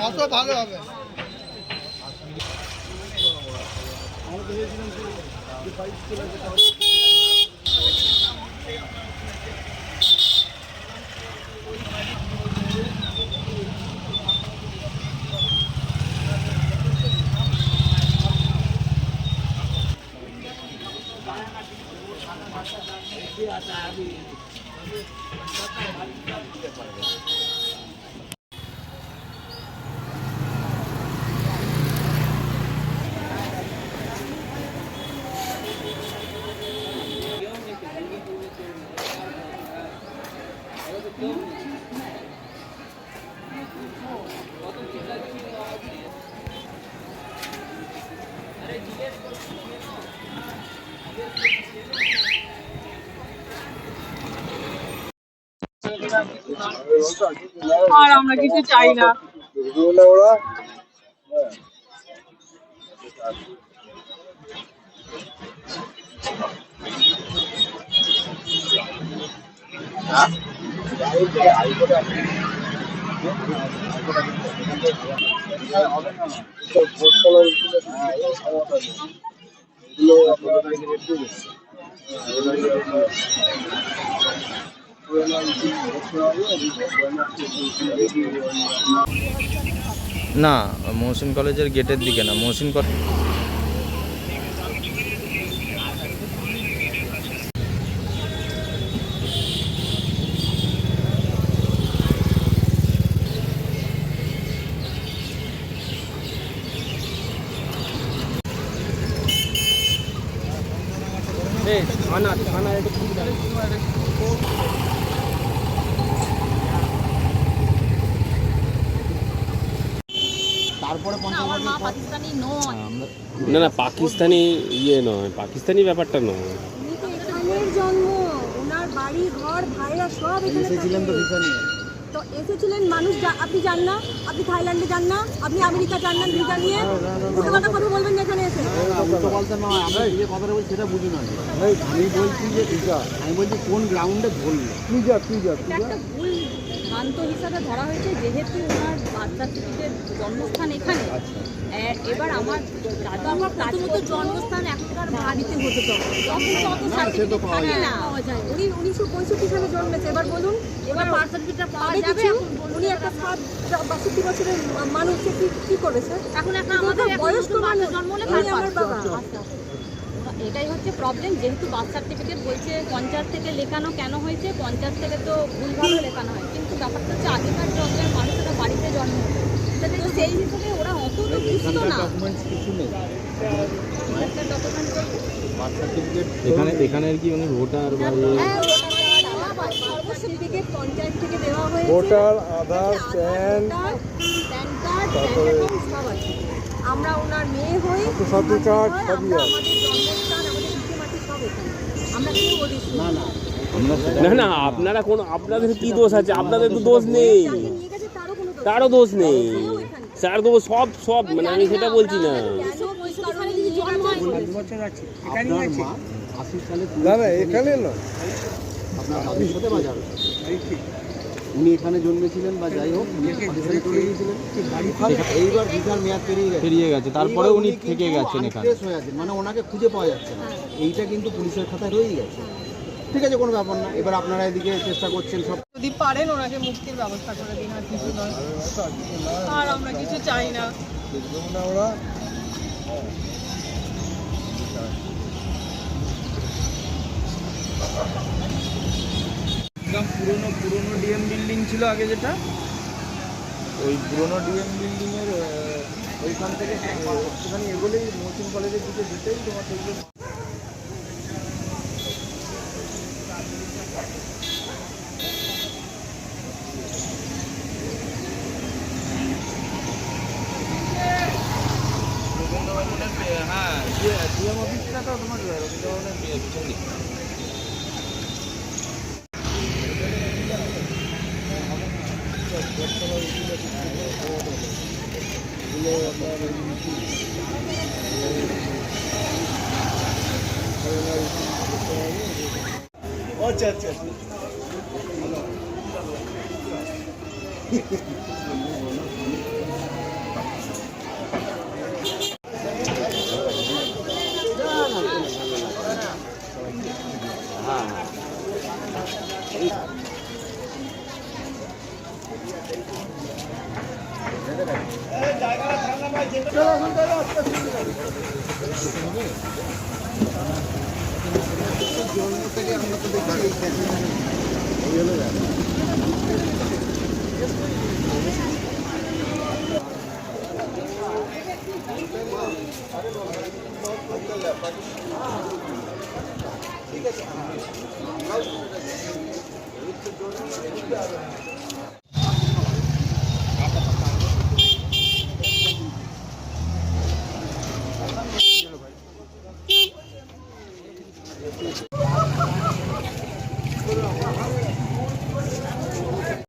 অত ভালো হবে আর আমরা কিছু চাই না। না মহসিন কলেজের গেটের দিকে না মহসিন কলেজ মা পাকিস্তানি নয়। না না পাকিস্তানি ইয়ে নয় পাকিস্তানি ব্যাপারটা নয়। জন্ম ওনার বাড়ি ঘর ভাইরা সব এখানে তো এসেছিলেন মানুষ যা- আপনি যান না আপনি থাইল্যান্ডে যান না আপনি আমেরিকা যান না ভিসা নিয়ে দুটো কথা কথা বলবেন না এখানে এসে। এটা একটা ভুল ভ্রান্ত হিসাবে ধরা হয়েছে যেহেতু ওনার বার্থ সার্টিফিকেট জন্মস্থান এখানে। এবার আমার দাদু আমার প্রথমত জন্মস্থান এখনকার বাড়িতে হতে তখন তো সার্টিফিকেট উনি উনিশশো পঁয়ষট্টি সালে জন্মেছে। এবার বলুন এবার বার্থ সার্টিফিকেটটা পাওয়া যাবে উনি একটা সাত বাষট্টি বছরের মানুষ কি করেছে? এখন এখন আমাদের বয়স্ক মানুষ। জন্ম হলে আমার বাবা। এটাই হচ্ছে প্রবলেম যেহেতু বার্থ সার্টিফিকেট বলছে পঞ্চায়েত থেকে লেখানো কেন হয়েছে পঞ্চায়েত থেকে তো ভুলভাবে লেখানো হয়। কিন্তু ব্যাপারটা হচ্ছে আগেকার জন্মের মানুষেরা বাড়িতে জন্ম সেটা তো সেই হিসেবে ওরা অত তো বুঝতো না। এখানে এখানে কি উনি ভোটার বা ইয়ে- হ্যাঁ, পঞ্চায়েত থেকে দেওয়া হয়েছে। Voter Aadhaar PAN PAN card আমরা ওনার মেয়ে হই। আমাদের না না না না আপনারা কোন আপনাদের কি দোষ আছে? আপনাদের তো দোষ নেই। তারও দোষ নেই। স্যার তো সব সব মানে আমি সেটা বলছি না। যদি জন্ম হয় না না এখানে নয়। উনি এখানে জন্মেছিলেন বা যাই হোক পাকিস্তানে চলে গিয়েছিলেন এইবার ভিসার মেয়াদ পেরিয়ে গেছে। পেরিয়ে গেছে তারপরে উনি থেকে গেছেন এখানে। হয়ে আছেন মানে ওনাকে খুঁজে পাওয়া যাচ্ছে না। এইটা কিন্তু পুলিশের খাতায় রয়েই গেছে। ঠিক আছে কোনো ব্যাপার না। এবার আপনারা এদিকে চেষ্টা করছেন সব। যদি পারেন ওনাকে মুক্তির ব্যবস্থা করে দিন আর কিছু নয়। আর আমরা কিছু চাই না। ওরা পুরনো পুরনো ডিএম বিল্ডিং ছিল আগে যেটা? ওই পুরনো ডিএম বিল্ডিং এর ওইখান থেকে একটুখানি এগোলেই মহসিন কলেজের দিকে যেতেই তোমার দেখবে। হ্যাঁ ডিএম অফিসটা তো তোমার রবীন্দ্রভবনের পিছন দিকে Aç aç aç. ঠিক আছে